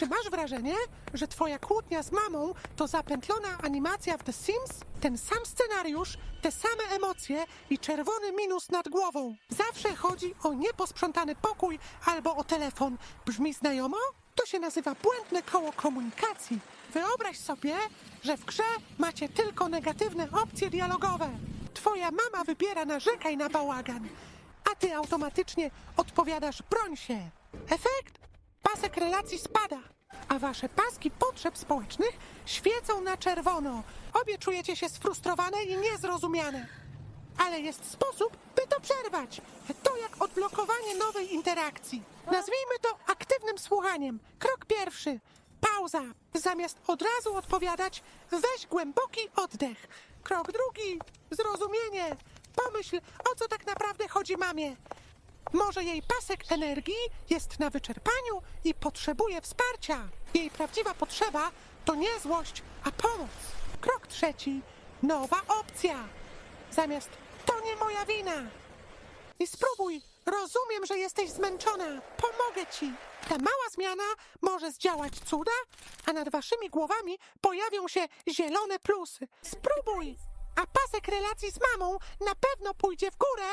Czy masz wrażenie, że twoja kłótnia z mamą to zapętlona animacja w The Sims? Ten sam scenariusz, te same emocje i czerwony minus nad głową. Zawsze chodzi o nieposprzątany pokój albo o telefon. Brzmi znajomo? To się nazywa błędne koło komunikacji. Wyobraź sobie, że w grze macie tylko negatywne opcje dialogowe. Twoja mama wybiera narzekaj na bałagan, a ty automatycznie odpowiadasz broń się. Efekt? Pasek relacji spada, a wasze paski potrzeb społecznych świecą na czerwono. Obie czujecie się sfrustrowane i niezrozumiane. Ale jest sposób, by to przerwać. To jak odblokowanie nowej interakcji. Nazwijmy to aktywnym słuchaniem. Krok pierwszy. Pauza. Zamiast od razu odpowiadać, weź głęboki oddech. Krok drugi. Zrozumienie. Pomyśl, o co tak naprawdę chodzi mamie. Może jej pasek energii jest na wyczerpaniu i potrzebuje wsparcia. Jej prawdziwa potrzeba to nie złość, a pomoc. Krok trzeci. Nowa opcja. Zamiast to nie moja wina. I spróbuj. Rozumiem, że jesteś zmęczona. Pomogę ci. Ta mała zmiana może zdziałać cuda, a nad waszymi głowami pojawią się zielone plusy. Spróbuj. A pasek relacji z mamą na pewno pójdzie w górę,